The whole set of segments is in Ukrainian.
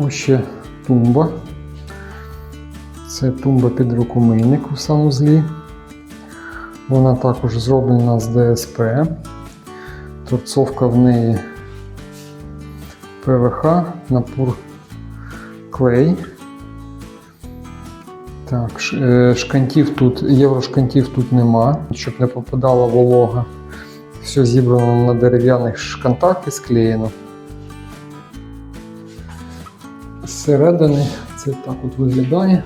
ось ще тумба. Це тумба під рукомийник у санузлі. Вона також зроблена з ДСП. Торцовка в неї ПВХ, напур клей. Так, е, шкантів тут, єврошкантів тут нема, щоб не попадала волога. Все зібрано на дерев'яних шкантах і склеєно. Зсередини це так от виглядає.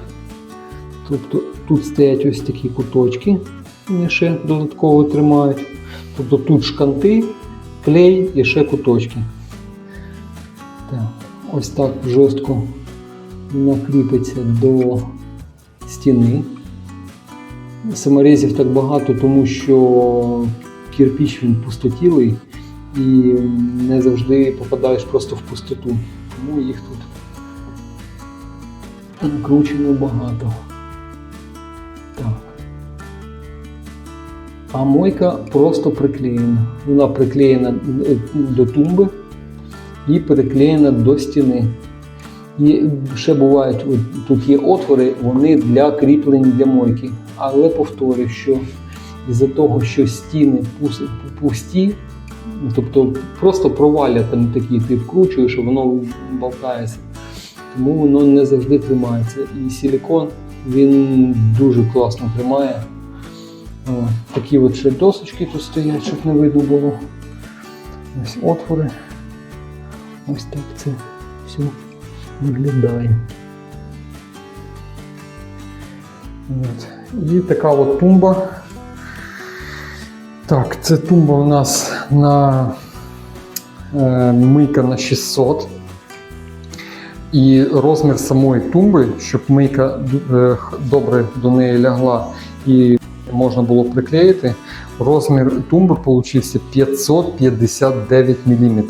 Тобто тут стоять ось такі куточки, вони ще додатково тримають. Тобто тут шканти, клей і ще куточки. Так, ось так жорстко вона кріпиться до стіни. Саморізів так багато, тому що кирпіч він пустотілий і не завжди попадаєш просто в пустоту. Тому їх тут накручено багато. Так. А мойка просто приклеєна. Вона приклеєна е, до тумби і приклеєна до стіни. І ще бувають, от тут є отвори, вони для кріплень для мойки. Але повторюю, що із-за того, що стіни пусті, тобто просто провалля там такі, ти вкручуєш, воно болтається. Тому воно не завжди тримається. І силікон він дуже класно тримає. Такі от ще досочки тут стоять, щоб не видно було. Ось отвори. Ось так це все виглядає. От. І така от тумба. Так, це тумба у нас на е, мийка на 600. І розмір самої тумби, щоб мийка е, добре до неї лягла і можна було приклеїти, розмір тумби получився 559 мм.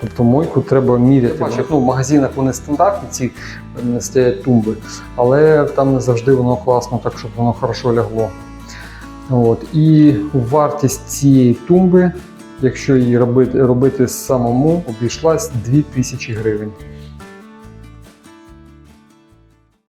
Тобто мойку треба міряти. Бачу, ну, в магазинах вони стандартні, ці е, стоять тумби, але там не завжди воно класно, так щоб воно хорошо лягло. От. І вартість цієї тумби, якщо її робити, робити самому, обійшлась 2000 гривень.